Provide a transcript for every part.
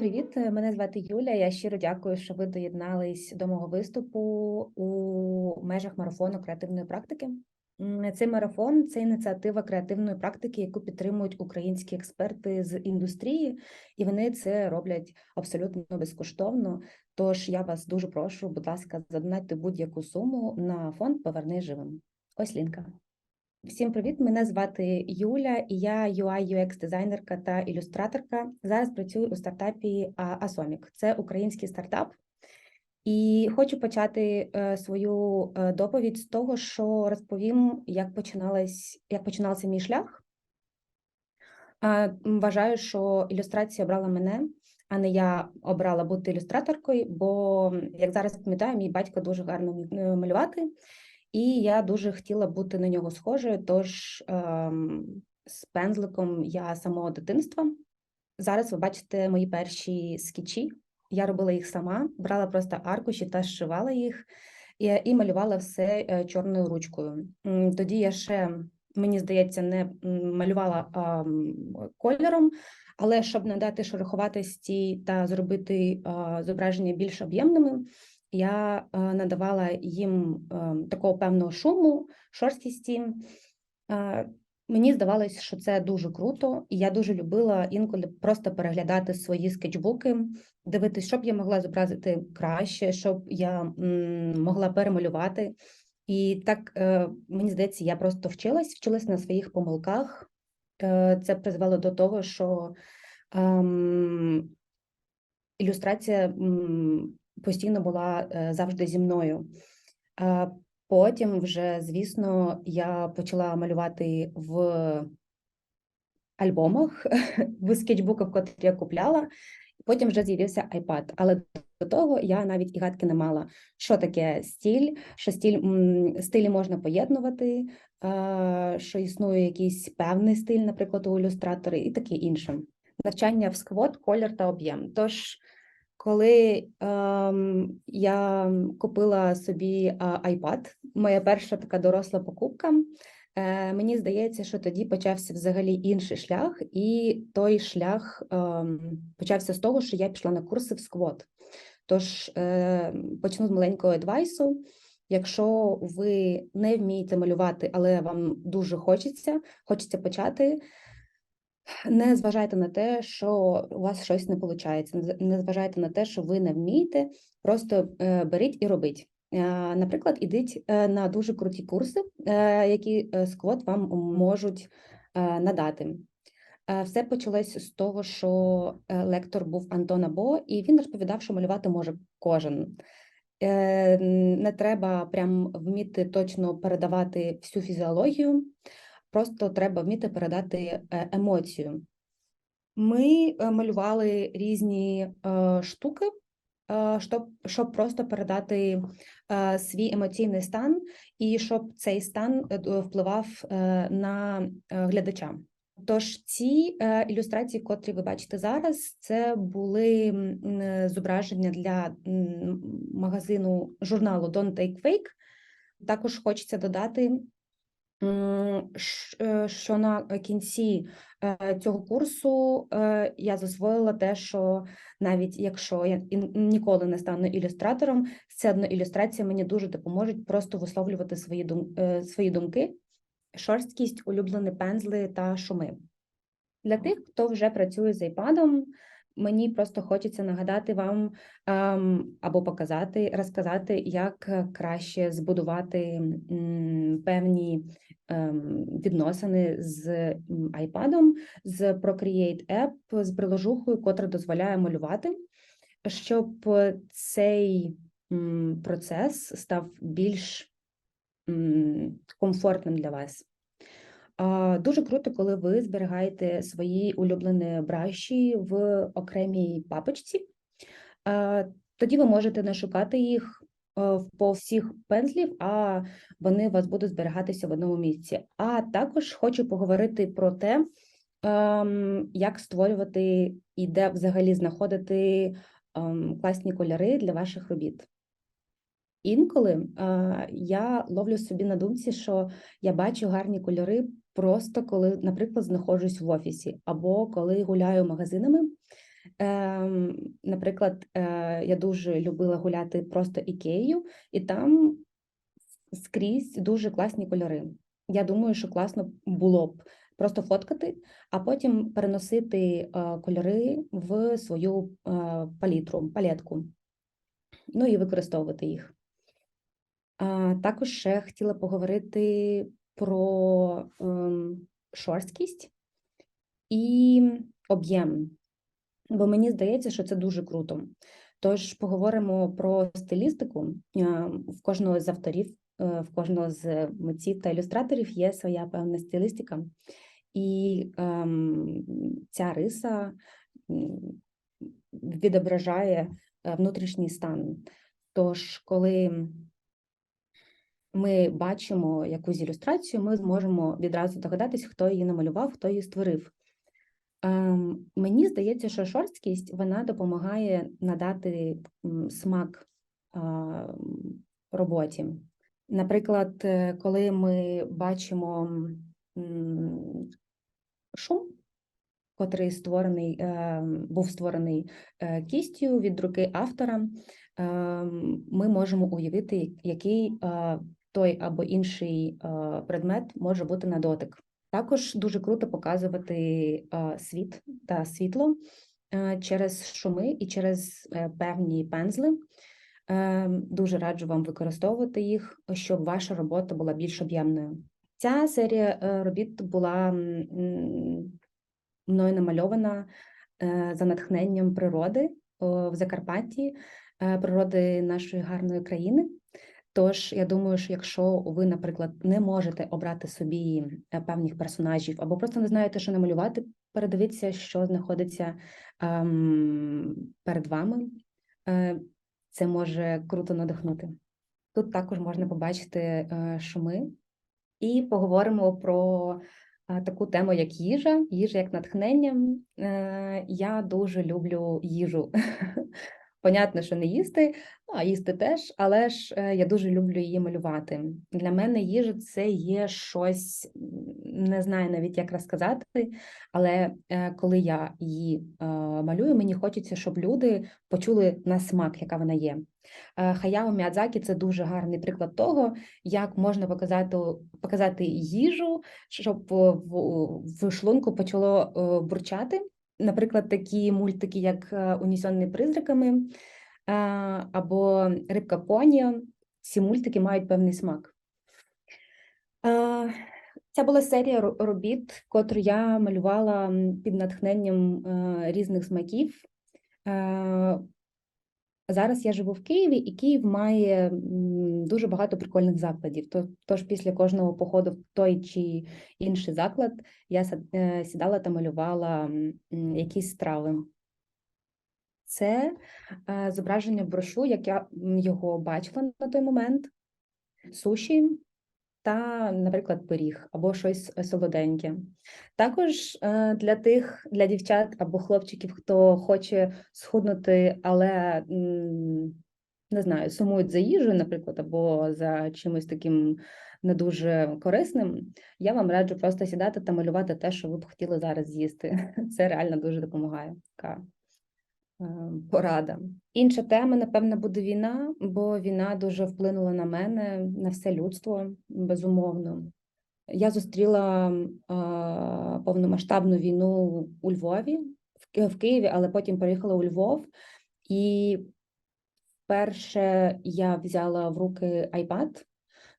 привіт! Мене звати Юля. Я щиро дякую, що ви доєднались до мого виступу у межах марафону креативної практики. Цей марафон це ініціатива креативної практики, яку підтримують українські експерти з індустрії, і вони це роблять абсолютно безкоштовно. Тож я вас дуже прошу, будь ласка, задонатьте будь-яку суму на фонд Поверни живим. Ось лінка. Всім привіт! Мене звати Юля, і я UI UX дизайнерка та ілюстраторка. Зараз працюю у стартапі а, Asomik. Це український стартап. І хочу почати е, свою е, доповідь з того, що розповім, як починалась, як починався мій шлях. Вважаю, що ілюстрація обрала мене, а не я обрала бути ілюстраторкою, бо, як зараз пам'ятаю, мій батько дуже гарно е, малювати. І я дуже хотіла бути на нього схожою, тож ем, з пензликом я самого дитинства. Зараз ви бачите мої перші скетчі. Я робила їх сама, брала просто аркуші та зшивала їх і, і малювала все е, чорною ручкою. Тоді я ще, мені здається, не малювала а, кольором, але щоб надати шероховатості та зробити а, зображення більш об'ємними, я е, надавала їм такого певного шуму, шорсткісті. Е, Мені здавалось, що це дуже круто, і я дуже любила інколи просто переглядати свої скетчбуки, дивитись, щоб я могла зобразити краще, щоб я могла перемалювати. І так е, мені здається, я просто вчилась, вчилась на своїх помилках. Е, Це призвело до того, що ем, ілюстрація постійно була е, завжди зі мною. Потім, вже, звісно, я почала малювати в альбомах, в скетчбуках, котрі я купляла. Потім вже з'явився iPad. Але до того я навіть і гадки не мала, що таке стіль, що стіль стилі можна поєднувати, що існує якийсь певний стиль, наприклад, у ілюстратори, і таке інше. Навчання в сквот, колір та об'єм. Тож коли ем, я купила собі iPad, моя перша така доросла покупка, е, мені здається, що тоді почався взагалі інший шлях, і той шлях ем, почався з того, що я пішла на курси в сквот. Тож е, почну з маленького адвайсу. Якщо ви не вмієте малювати, але вам дуже хочеться, хочеться почати. Не зважайте на те, що у вас щось не виходить, не зважайте на те, що ви не вмієте, просто е, беріть і робіть. Е, наприклад, ідіть е, на дуже круті курси, які сквот вам можуть надати. Все почалось з того, що лектор був Антон Або, і він розповідав, що малювати може кожен. Не треба прям вміти точно передавати всю фізіологію. Просто треба вміти передати е, емоцію. Ми е, малювали різні е, штуки, щоб щоб просто передати свій емоційний стан, і щоб цей стан впливав на глядача. Тож ці ілюстрації, котрі ви бачите зараз, це були зображення для магазину журналу Don't Take Fake. Також хочеться додати що на кінці е, цього курсу е, я засвоїла те, що навіть якщо я ніколи не стану ілюстратором, все одно ілюстрація мені дуже допоможуть просто висловлювати свої дум свої думки, шорсткість, улюблені пензли та шуми. Для тих, хто вже працює з iPad, Мені просто хочеться нагадати вам ем, або показати, розказати, як краще збудувати певні ем, відносини з iPad, з Procreate App, з приложухою, котра дозволяє малювати, щоб цей процес став більш комфортним для вас. Дуже круто, коли ви зберігаєте свої улюблені браші в окремій папочці. Тоді ви можете не шукати їх по всіх пензлів, а вони у вас будуть зберігатися в одному місці. А також хочу поговорити про те, ем, як створювати і де взагалі знаходити ем, класні кольори для ваших робіт. Інколи я ловлю собі на думці, що я бачу гарні кольори просто коли, наприклад, знаходжусь в офісі, або коли гуляю магазинами. Ем, Наприклад, е, я дуже любила гуляти просто ікею, і там скрізь дуже класні кольори. Я думаю, що класно було б просто фоткати, а потім переносити е, кольори в свою е, палітру, палетку, ну і використовувати їх. Також ще хотіла поговорити про ем, шорсткість і об'єм, бо мені здається, що це дуже круто. Тож поговоримо про стилістику. В кожного з авторів, е, в кожного з митців та ілюстраторів є своя певна стилістика, і ем, ця риса відображає е, внутрішній стан. Тож, коли ми бачимо якусь ілюстрацію, ми зможемо відразу догадатись, хто її намалював, хто її створив. Ем, Мені здається, що шорсткість вона допомагає надати смак м, роботі. Наприклад, е, коли ми бачимо шум, котрий створений, е, був створений е, кістю від руки автора, е, ми можемо уявити, який е, той або інший е, предмет може бути на дотик. Також дуже круто показувати е, світ та світло е, через шуми і через певні пензли. Дуже раджу вам використовувати їх, щоб ваша робота була більш об'ємною. Ця серія робіт була мною намальована за натхненням природи в Закарпатті, природи нашої гарної країни. Тож я думаю, що якщо ви, наприклад, не можете обрати собі е, певних персонажів або просто не знаєте, що намалювати, передивіться, що знаходиться ем, перед вами. Е, Це може круто надихнути. Тут також можна побачити е, шуми, і поговоримо про е, таку тему, як їжа, їжа як натхнення. Е, Я дуже люблю їжу. Понятно, що не їсти, а їсти теж, але ж е, я дуже люблю її малювати. Для мене їжа це є щось, не знаю навіть як розказати, але е, коли я її е, малюю, мені хочеться, щоб люди почули на смак, яка вона є. Хаяо Міядзакі – це дуже гарний приклад того, як можна показати, показати їжу, щоб в, шлунку почало бурчати. Наприклад, такі мультики, як е, призраками е, або Рибка Поніо. Ці мультики мають певний смак. Це була серія робіт, котру я малювала під натхненням е, різних смаків. Зараз я живу в Києві, і Київ має дуже багато прикольних закладів. То- Тож після кожного походу в той чи інший заклад я е, сідала та малювала якісь страви. Це е, зображення брошу, як я його бачила на той момент, суші та, наприклад, пиріг або щось солоденьке. Також е, для тих, для дівчат або хлопчиків, хто хоче схуднути, але не знаю, сумують за їжею, наприклад, або за чимось таким не дуже корисним, я вам раджу просто сідати та малювати те, що ви б хотіли зараз з'їсти. Це реально дуже допомагає. Е, порада. Інша тема, напевно, буде війна, бо війна дуже вплинула на мене, на все людство, безумовно. Я зустріла е, повномасштабну війну у Львові, в Києві, але потім переїхала у Львов. І вперше я взяла в руки iPad,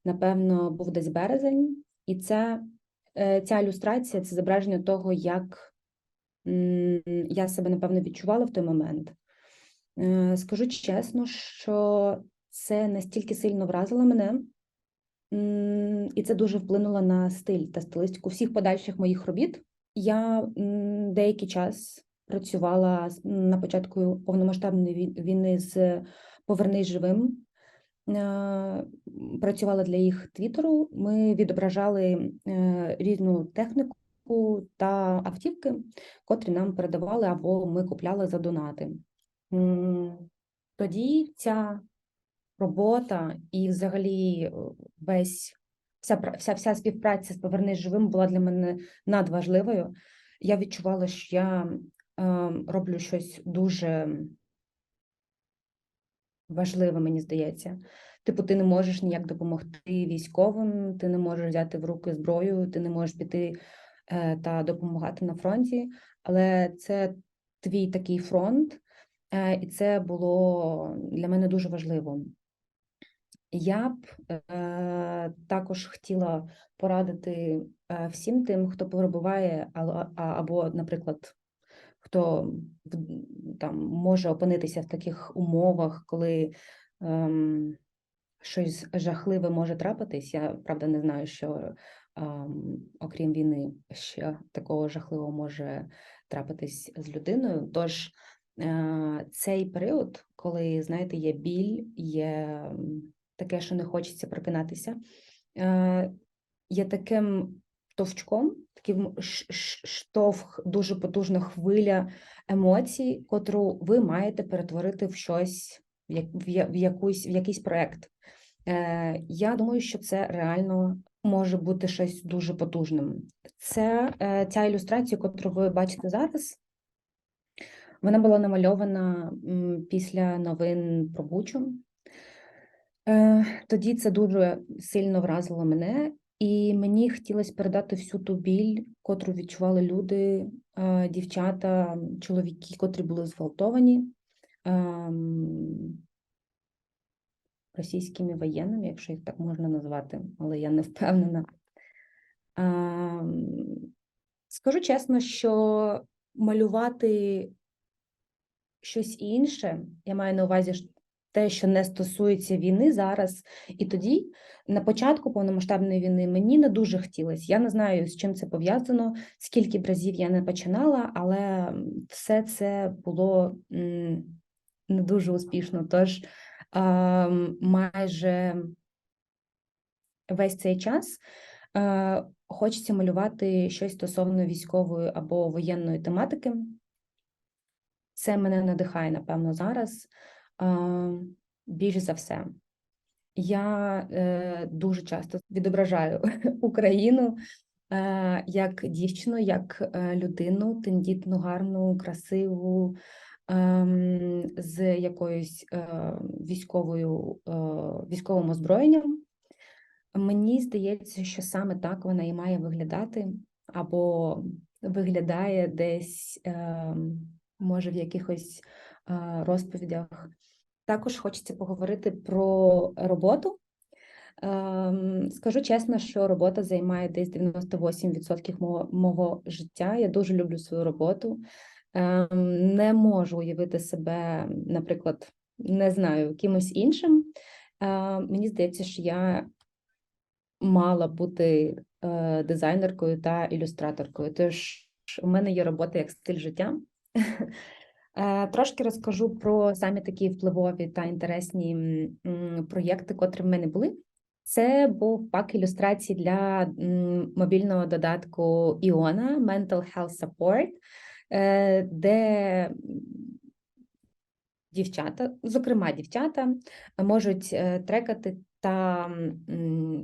напевно, був десь березень, і це, ця ілюстрація це зображення того, як я себе, напевно, відчувала в той момент. Е, Скажу чесно, що це настільки сильно вразило мене, і це дуже вплинуло на стиль та стилістику всіх подальших моїх робіт. Я деякий час працювала на початку повномасштабної війни з Повернись живим. Е, Працювала для їх твіттеру. Ми відображали е, різну техніку та автівки, котрі нам передавали або ми купляли за донати. Тоді ця робота і взагалі е, весь вся, вся, вся співпраця з Повернись живим була для мене надважливою. Я відчувала, що я ем, роблю щось дуже важливе, мені здається. Типу, ти не можеш ніяк допомогти військовим, ти не можеш взяти в руки зброю, ти не можеш піти е, та допомагати на фронті, але це твій такий фронт, е, і це було для мене дуже важливо. Я б е, також хотіла порадити е, всім тим, хто перебуває, або, наприклад, хто там може опинитися в таких умовах, коли ем, щось жахливе може трапитись. Я правда не знаю, що окрім війни ще такого жахливого може трапитись з людиною. Тож е, цей період, коли знаєте, є біль, є таке, що не хочеться прокинатися, е, є таким товчком, таким штовх, дуже потужна хвиля емоцій, котру ви маєте перетворити в щось, в якусь в якийсь проект. Е, Я думаю, що це реально може бути щось дуже потужним. Це е, ця ілюстрація, яку ви бачите зараз. Вона була намальована після новин про Бучу. Е, Тоді це дуже сильно вразило мене, і мені хотілося передати всю ту біль, котру відчували люди, е, дівчата, чоловіки, котрі були зґвалтовані ем, російськими воєнними, якщо їх так можна назвати, але я не впевнена. Скажу чесно, що малювати щось інше, я маю на увазі те, що не стосується війни зараз, і тоді, на початку повномасштабної війни, мені не дуже хотілося. Я не знаю, з чим це пов'язано, скільки разів я не починала, але все це було не дуже успішно. Тож майже весь цей час хочеться малювати щось стосовно військової або воєнної тематики. Це мене надихає, напевно, зараз більш за все. Я е, дуже часто відображаю Україну е, як дівчину, як е, людину, тендітну, гарну, красиву, з якоюсь е, військовою, е, військовим озброєнням. Мені здається, що саме так вона і має виглядати, або виглядає десь, е, може, в якихось е, розповідях. Також хочеться поговорити про роботу. Ем, Скажу чесно, що робота займає десь 98% мого, мого життя. Я дуже люблю свою роботу. Ем, Не можу уявити себе, наприклад, не знаю, кимось іншим. Е, Мені здається, що я мала бути е, дизайнеркою та ілюстраторкою. Тож у мене є робота як стиль життя. Е, Трошки розкажу про самі такі впливові та інтересні проєкти, котрі в мене були. Це був пак ілюстрацій для мобільного додатку Іона Mental Health Support, е, де дівчата, зокрема дівчата, можуть е, трекати та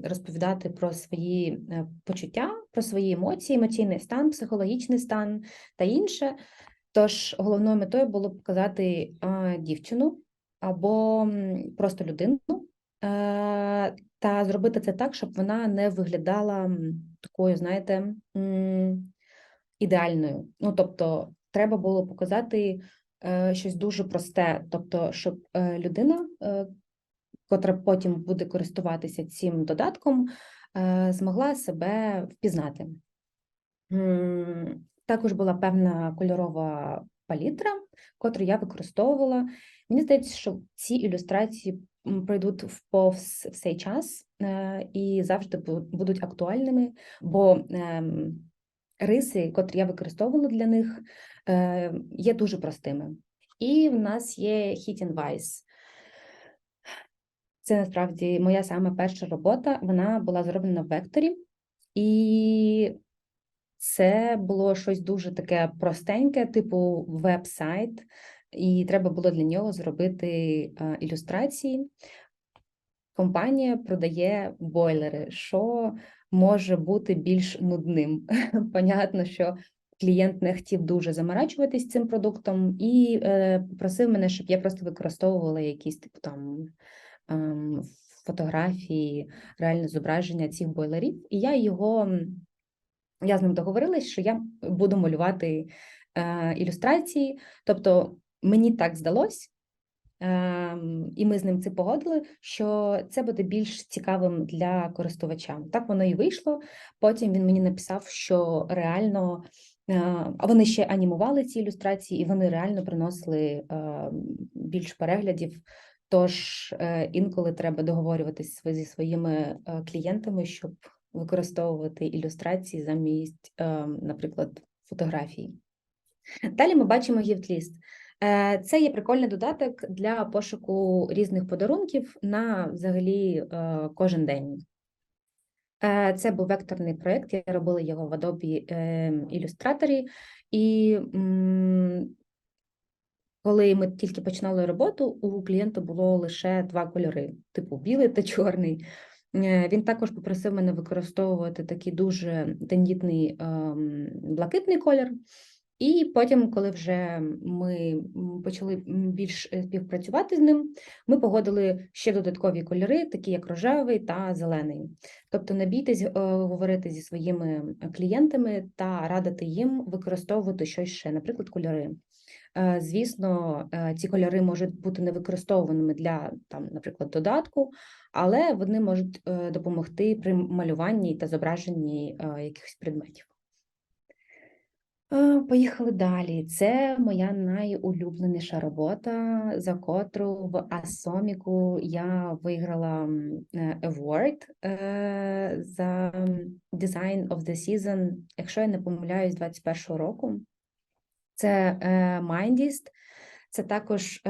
розповідати про свої е, почуття, про свої емоції, емоційний стан, психологічний стан та інше. Тож головною метою було показати е, дівчину або просто людину, е, та зробити це так, щоб вона не виглядала такою, знаєте, ідеальною. Ну, тобто, треба було показати е, щось дуже просте, тобто, щоб е, людина, е, котра потім буде користуватися цим додатком, змогла себе впізнати. Також була певна кольорова палітра, котру я використовувала. Мені здається, що ці ілюстрації пройдуть в повз цей час і завжди будуть актуальними, бо ем, риси, котрі я використовувала для них, е, є дуже простими. І в нас є Hit and. Це насправді моя саме перша робота. Вона була зроблена в векторі, і це було щось дуже таке простеньке, типу веб-сайт, і треба було для нього зробити е, ілюстрації. Компанія продає бойлери, що може бути більш нудним. Понятно, що клієнт не хотів дуже заморачуватись цим продуктом і е, просив мене, щоб я просто використовувала якісь типу там ем, фотографії, реальне зображення цих бойлерів. І я його я з ним договорилась, що я буду малювати е, ілюстрації. Тобто мені так здалось, і ми з ним це погодили, що це буде більш цікавим для користувача. Так воно і вийшло. Потім він мені написав, що реально. е, А вони ще анімували ці ілюстрації, і вони реально приносили е, більш переглядів. Тож е, інколи треба договорюватись зі своїми е, клієнтами, щоб використовувати ілюстрації замість, наприклад, фотографій. Далі ми бачимо гіфт-ліст. Е, Це є прикольний додаток для пошуку різних подарунків на взагалі е, кожен день. Е, Це був векторний проєкт, я робила його в Adobe е, Illustrator, і коли ми тільки починали роботу, у клієнта було лише два кольори: типу білий та чорний. Він також попросив мене використовувати такий дуже тендітний ем, блакитний колір. І потім, коли вже ми почали більш е, співпрацювати з ним, ми погодили ще додаткові кольори, такі як рожевий та зелений. Тобто не бійтесь е, говорити зі своїми клієнтами та радити їм використовувати щось ще, наприклад, кольори. Е, Звісно, ці кольори можуть бути не використовуваними для там, наприклад, додатку, але вони можуть допомогти при малюванні та зображенні якихось предметів. Е, Поїхали далі. Це моя найулюбленіша робота, за котру в Асоміку я виграла е, award е, за Design of the Season, якщо я не помиляюсь, 21-го року. Це Mindist. Це також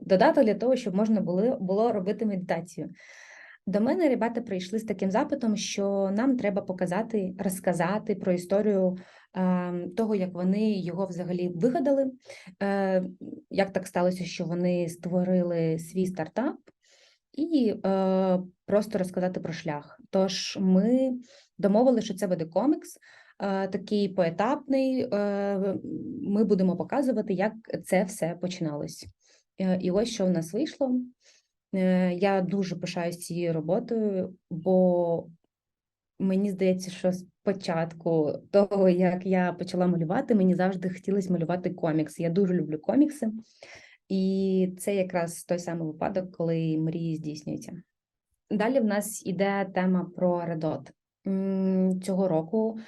додаток для того, щоб можна було, робити медитацію. До мене ребята прийшли з таким запитом, що нам треба показати, розказати про історію того, як вони його взагалі вигадали, е, як так сталося, що вони створили свій стартап, і е, просто розказати про шлях. Тож ми домовили, що це буде комікс, е, такий поетапний. Ми будемо показувати, як це все починалось. І ось що в нас вийшло. Я дуже пишаюсь цією роботою, бо мені здається, що спочатку того, як я почала малювати, мені завжди хотілося малювати комікси. Я дуже люблю комікси, і це якраз той самий випадок, коли мрії здійснюються. Далі в нас іде тема про Редот. Цього року,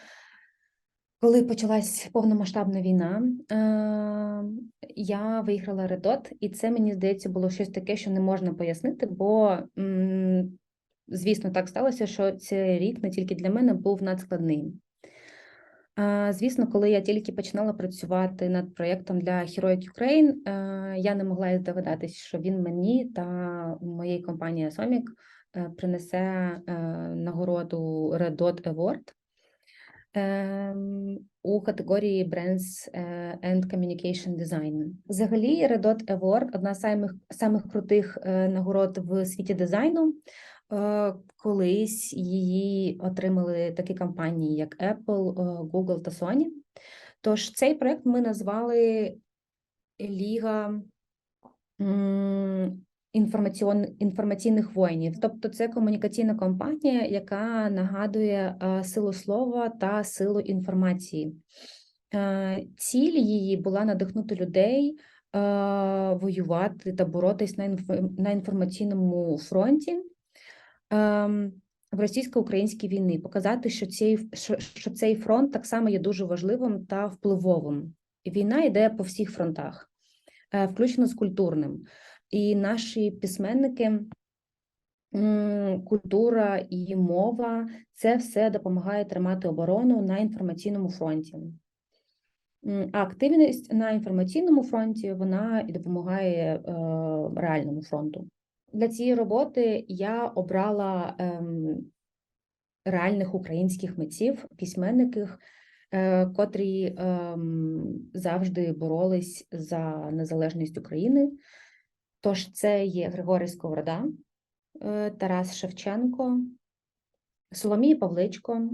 коли почалась повномасштабна війна, е, я виграла Редот, і це мені здається було щось таке, що не можна пояснити, бо звісно, так сталося, що цей рік не тільки для мене був надскладний. А, Звісно, коли я тільки починала працювати над проєктом для Heroic Ukraine, е, я не могла здогадатись, що він мені та моїй компанії Atomic е, принесе е, нагороду Red Dot Award ем, у категорії Brands and Communication Design. Взагалі, Red Dot Award – одна з самих, самих крутих нагород в світі дизайну. Е, Колись її отримали такі компанії, як Apple, е, Google та Sony. Тож цей проект ми назвали Ліга інформаційних воїнів. Тобто це комунікаційна компанія, яка нагадує е, силу слова та силу інформації. Ціль її була надихнути людей воювати та боротись на інформаційному фронті в російсько-українській війни, показати, що цей, що, цей фронт так само є дуже важливим та впливовим. Війна йде по всіх фронтах, е, включно з культурним. І наші письменники, культура і мова це все допомагає тримати оборону на інформаційному фронті. А активність на інформаційному фронті вона і допомагає е, реальному фронту. Для цієї роботи я обрала ем, реальних українських митців, письменників, е, котрі ем, завжди боролись за незалежність України. Тож це є Григорій Сковорода, е, Тарас Шевченко, Соломія Павличко,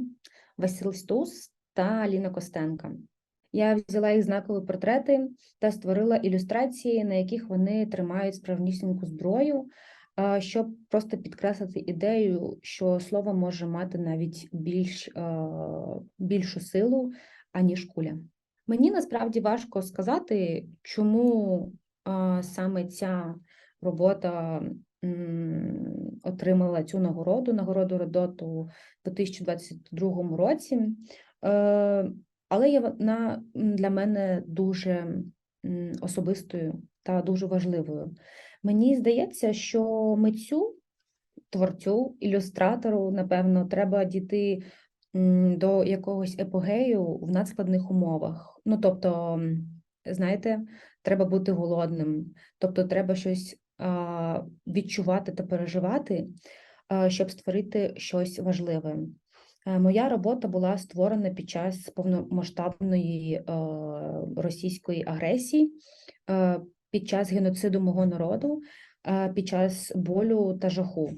Василь Стус та Ліна Костенка. Я взяла їх знакові портрети та створила ілюстрації, на яких вони тримають справжнісіньку зброю, щоб просто підкреслити ідею, що слово може мати навіть більш, е, більшу силу, аніж куля. Мені насправді важко сказати, чому саме ця робота отримала цю нагороду, нагороду Родоту у 2022 році. Але є вона для мене дуже особистою та дуже важливою. Мені здається, що митцю, творцю, ілюстратору, напевно, треба дійти до якогось епогею в надскладних умовах. Ну, тобто, знаєте, треба бути голодним, тобто треба щось відчувати та переживати, щоб створити щось важливе. Е, Моя робота була створена під час повномасштабної е, російської агресії, е, під час геноциду мого народу, під час болю та жаху.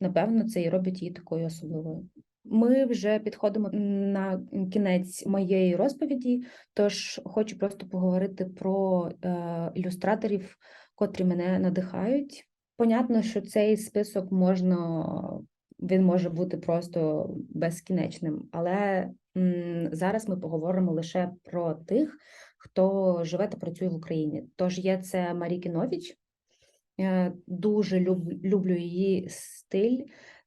Напевно, це і робить її такою особливою. Ми вже підходимо на кінець моєї розповіді, тож хочу просто поговорити про ілюстраторів, котрі мене надихають. Понятно, що цей список можна він може бути просто безкінечним. Але зараз ми поговоримо лише про тих, хто живе та працює в Україні. Тож є це Марі Кінович, Е, дуже люб, люблю її стиль.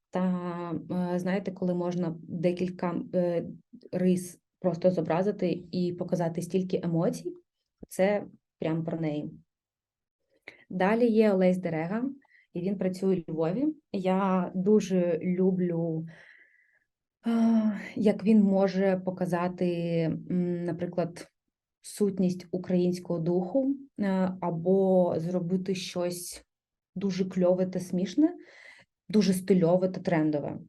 Та е, знаєте, коли можна декілька е, рис просто зобразити і показати стільки емоцій, це прямо про неї. Далі є Олесь Дерега, і він працює у Львові. Я дуже люблю, як він може показати, наприклад, сутність українського духу, або зробити щось дуже кльове та смішне, дуже стильове та трендове.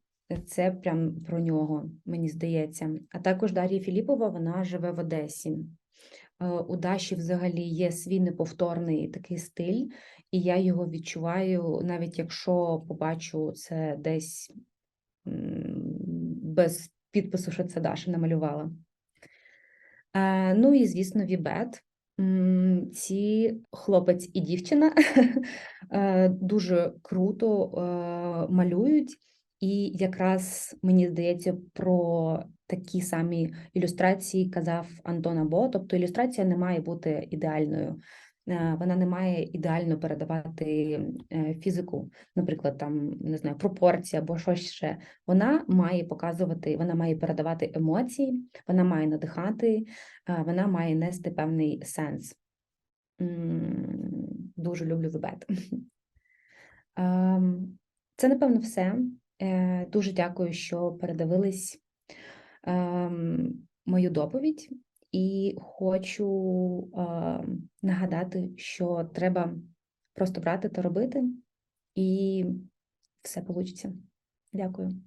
Це прям про нього, мені здається. А також Дар'я Філіпова, вона живе в Одесі. Е, У Даші взагалі є свій неповторний такий стиль, і я його відчуваю, навіть якщо побачу це десь без підпису, що це Даша намалювала. Е, Ну і, звісно, Вібет. Ці хлопець і дівчина е, дуже круто малюють, і якраз мені здається, про такі самі ілюстрації казав Антон Або. Тобто ілюстрація не має бути ідеальною. Е, Вона не має ідеально передавати е, фізику, наприклад, там не знаю, пропорції або щось ще. Вона має показувати, вона має передавати емоції, вона має надихати, е, вона має нести певний сенс. Дуже люблю вебет. Ем, Це, напевно, все. Дуже дякую, що передивились мою доповідь, і хочу ем, нагадати, що треба просто брати та робити, і все вийде. Дякую.